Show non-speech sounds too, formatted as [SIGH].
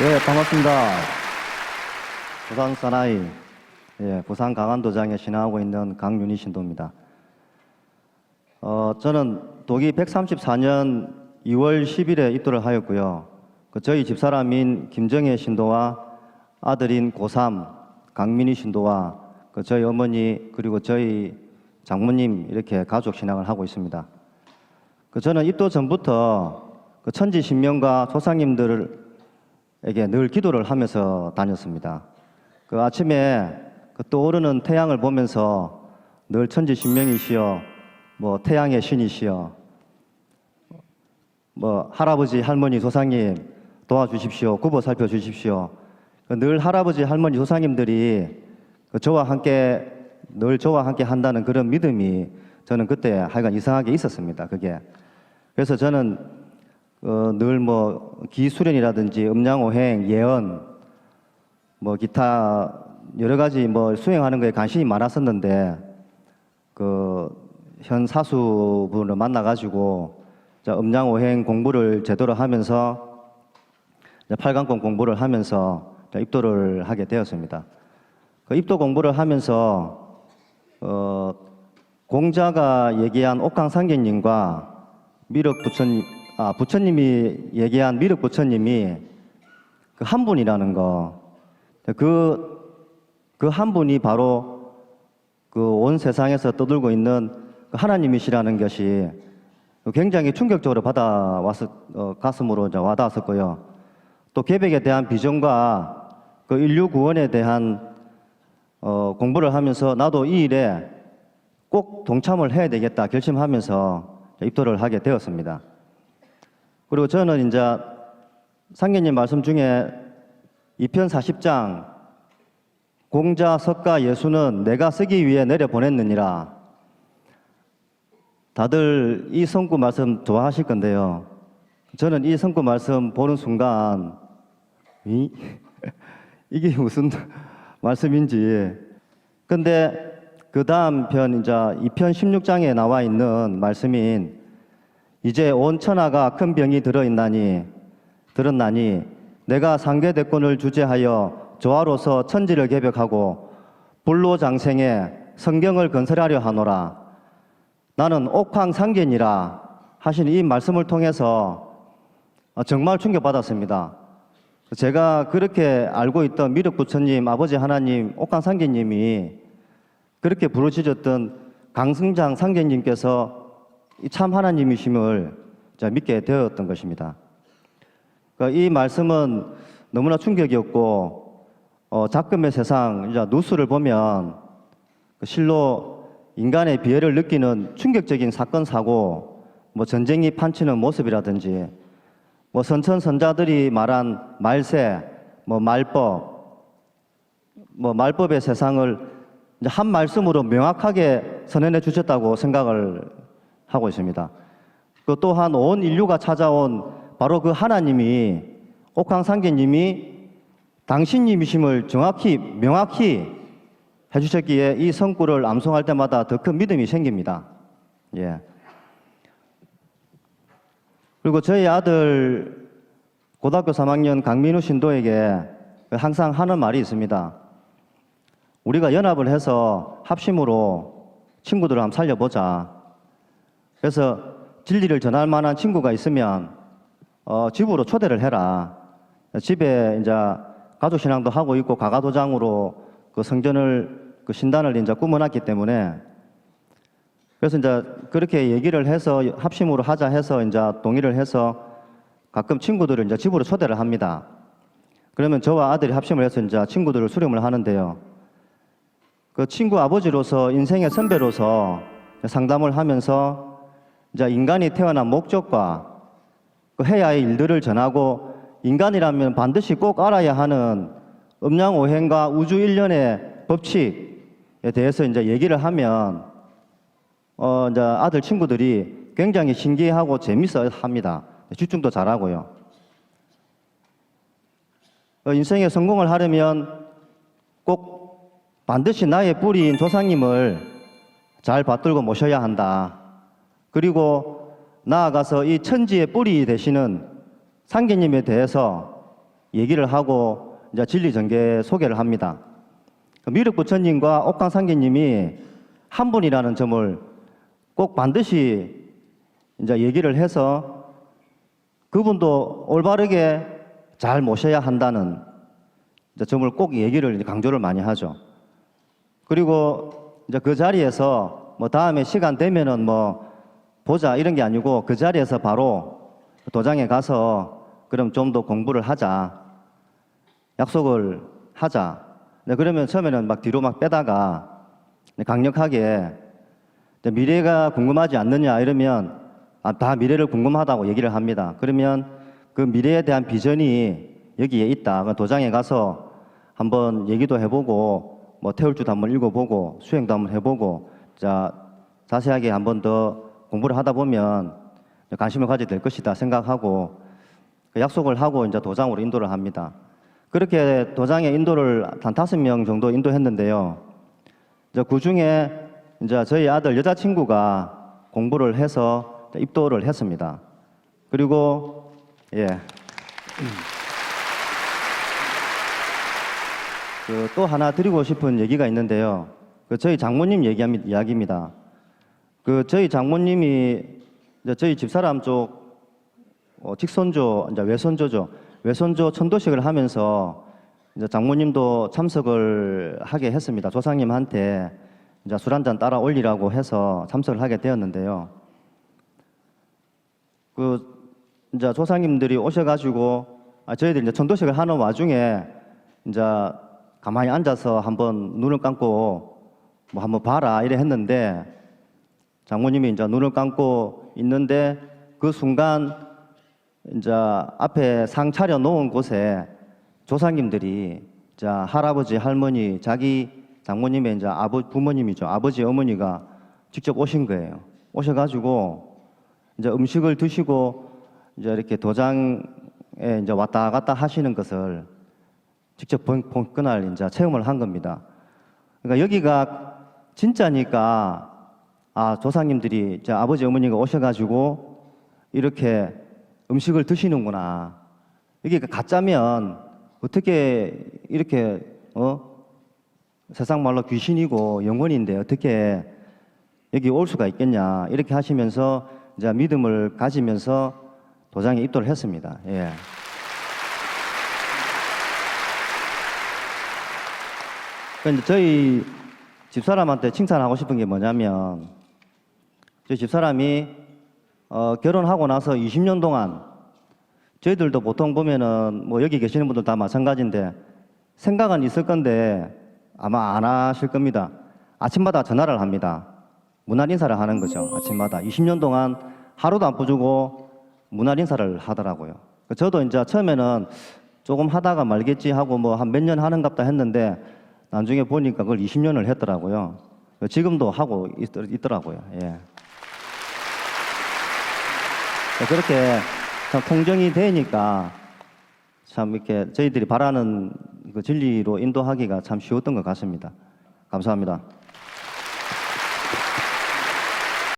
네, 반갑습니다. 부산 사나이, 예, 부산 강안도장에 신화하고 있는 강윤희 신도입니다. 어, 저는 독이 134년 2월 10일에 입도를 하였고요. 그 저희 집사람인 김정혜 신도와 아들인 고3 강민희 신도와 그 저희 어머니 그리고 저희 장모님 이렇게 가족 신앙을 하고 있습니다. 그 저는 입도 전부터 그 천지 신명과 조상님들 에게 늘 기도를 하면서 다녔습니다. 그 아침에 그 떠오르는 태양을 보면서 늘 천지 신명이시여, 뭐 태양의 신이시여, 뭐 할아버지 할머니 조상님 도와주십시오, 굽어 살펴 주십시오. 그늘 할아버지 할머니 조상님들이 그 저와 함께 늘 저와 함께 한다는 그런 믿음이 저는 그때 하여간 이상하게 있었습니다. 그게 그래서 저는 어, 늘뭐 기수련이라든지 음양오행, 예언, 뭐 기타 여러 가지 뭐 수행하는 거에 관심이 많았었는데 그 현 사수분을 만나가지고 자, 음양오행 공부를 제대로 하면서 팔강권 공부를 하면서 자, 입도를 하게 되었습니다. 그 입도 공부를 하면서 어, 공자가 얘기한 옥강상계님과 미륵 부처님, 아 부처님이 얘기한 미륵 부처님이 그 한 분이라는 거, 그 그 한 분이 바로 그 온 세상에서 떠들고 있는 그 하나님이시라는 것이 굉장히 충격적으로 받아왔을 어, 가슴으로 와닿았었고요. 또 계백에 대한 비전과 그 인류 구원에 대한 어, 공부를 하면서 나도 이 일에 꼭 동참을 해야 되겠다 결심하면서 입도를 하게 되었습니다. 그리고 저는 이제 상계님 말씀 중에 2편 40장 공자 석가 예수는 내가 쓰기 위해 내려 보냈느니라. 다들 이 성구 말씀 좋아하실 건데요. 저는 이 성구 말씀 보는 순간 이, [LAUGHS] 이게 무슨 말씀인지. 근데 그 다음 편 이제 2편 16장에 나와 있는 말씀인 이제 온 천하가 큰 병이 들어있나니 들었나니 내가 상계 대권을 주재하여 조화로서 천지를 개벽하고 불로 장생에 성경을 건설하려 하노라 나는 옥황상견이라 하신 이 말씀을 통해서 정말 충격받았습니다. 제가 그렇게 알고 있던 미륵 부처님, 아버지 하나님, 옥황상계님이 그렇게 부르짖었던 강승장 상계님께서 이 참 하나님이심을 믿게 되었던 것입니다. 그이 말씀은 너무나 충격이었고 어, 작금의 세상 누수를 보면 그 실로 인간의 비애를 느끼는 충격적인 사건 사고, 뭐 전쟁이 판치는 모습이라든지 뭐 선천 선자들이 말한 말세, 뭐 말법, 뭐 말법의 세상을 한 말씀으로 명확하게 선언해 주셨다고 생각을 하고 있습니다. 그 또한 온 인류가 찾아온 바로 그 하나님이 옥황상계님이 당신님이심을 정확히 명확히 해주셨기에 이 성구를 암송할 때마다 더 큰 믿음이 생깁니다. 예. 그리고 저희 아들 고등학교 3학년 강민우 신도에게 항상 하는 말이 있습니다. 우리가 연합을 해서 합심으로 친구들을 한번 살려보자. 그래서 진리를 전할 만한 친구가 있으면 어, 집으로 초대를 해라. 집에 이제 가족 신앙도 하고 있고 가가도장으로 그 성전을 그 신단을 이제 꾸며놨기 때문에 그래서 이제 그렇게 얘기를 해서 합심으로 하자 해서 이제 동의를 해서 가끔 친구들을 이제 집으로 초대를 합니다. 그러면 저와 아들이 합심을 해서 이제 친구들을 수렴을 하는데요. 그 친구 아버지로서 인생의 선배로서 상담을 하면서 이제 인간이 태어난 목적과 그 해야 할 일들을 전하고 인간이라면 반드시 꼭 알아야 하는 음양오행과 우주 일련의 법칙에 대해서 이제 얘기를 하면 어 이제 아들 친구들이 굉장히 신기해하고 재밌어 합니다. 집중도 잘하고요. 어, 인생에 성공을 하려면 꼭 반드시 나의 뿌리인 조상님을 잘 받들고 모셔야 한다. 그리고 나아가서 이 천지의 뿌리 되시는 상계님에 대해서 얘기를 하고 이제 진리 전개 소개를 합니다. 그 미륵 부처님과 옥강 상계님이 한 분이라는 점을 꼭 반드시 이제 얘기를 해서 그분도 올바르게 잘 모셔야 한다는 점을 꼭 얘기를 강조를 많이 하죠. 그리고 이제 그 자리에서 뭐 다음에 시간 되면은 뭐 보자 이런 게 아니고 그 자리에서 바로 도장에 가서 그럼 좀 더 공부를 하자. 약속을 하자. 네, 그러면 처음에는 막 뒤로 막 빼다가 네, 강력하게 네, 미래가 궁금하지 않느냐 이러면 아, 다 미래를 궁금하다고 얘기를 합니다. 그러면 그 미래에 대한 비전이 여기에 있다. 그 도장에 가서 한번 얘기도 해보고 뭐 태울주도 한번 읽어보고 수행도 한번 해보고 자 자세하게 한번 더 공부를 하다 보면 관심을 가지게 될 것이다 생각하고 그 약속을 하고 이제 도장으로 인도를 합니다. 그렇게 도장에 인도를 한 다섯 명 정도 인도했는데요. 이제 그 중에 이제 저희 아들 여자친구가 공부를 해서 입도를 했습니다. 그리고 예. 그 또 하나 드리고 싶은 얘기가 있는데요. 그 저희 장모님 얘기합니 이야기입니다. 그 저희 장모님이 이제 저희 집사람 쪽 어, 직손조, 이제 외손조죠. 외손조 천도식을 하면서 이제 장모님도 참석을 하게 했습니다. 조상님한테 이제 술 한 잔 따라 올리라고 해서 참석을 하게 되었는데요. 그 이제 조상님들이 오셔가지고 아, 저희들 이제 천도식을 하는 와중에 이제 가만히 앉아서 한번 눈을 감고 뭐 한번 봐라 이래 했는데 장모님이 이제 눈을 감고 있는데 그 순간 이제 앞에 상 차려 놓은 곳에 조상님들이 자 할아버지 할머니 자기 장모님의 이제 아버 부모님이죠 아버지 어머니가 직접 오신 거예요 오셔가지고 이제 음식을 드시고 이제 이렇게 도장에 이제 왔다 갔다 하시는 것을 직접 본, 본 그날 이제 체험을 한 겁니다. 그러니까 여기가 진짜니까 아 조상님들이 아버지 어머니가 오셔가지고 이렇게 음식을 드시는구나. 여기가 가짜면 어떻게 이렇게 어 세상 말로 귀신이고 영혼인데 어떻게 여기 올 수가 있겠냐 이렇게 하시면서 이제 믿음을 가지면서 도장에 입도를 했습니다. 예. 근데 저희 집사람한테 칭찬하고 싶은 게 뭐냐면 저희 집사람이 어, 결혼하고 나서 20년 동안 저희들도 보통 보면은 뭐 여기 계시는 분들 다 마찬가지인데 생각은 있을 건데 아마 안 하실 겁니다. 아침마다 전화를 합니다. 문화 인사를 하는 거죠. 아침마다 20년 동안 하루도 안 빠주고 문화 인사를 하더라고요. 저도 이제 처음에는 조금 하다가 말겠지 하고 뭐 한 몇 년 하는갑다 했는데 나중에 보니까 그걸 20년을 했더라고요. 지금도 하고 있, 더라고요 예. 그렇게 참 통정이 되니까 참 이렇게 저희들이 바라는 그 진리로 인도하기가 참 쉬웠던 것 같습니다. 감사합니다.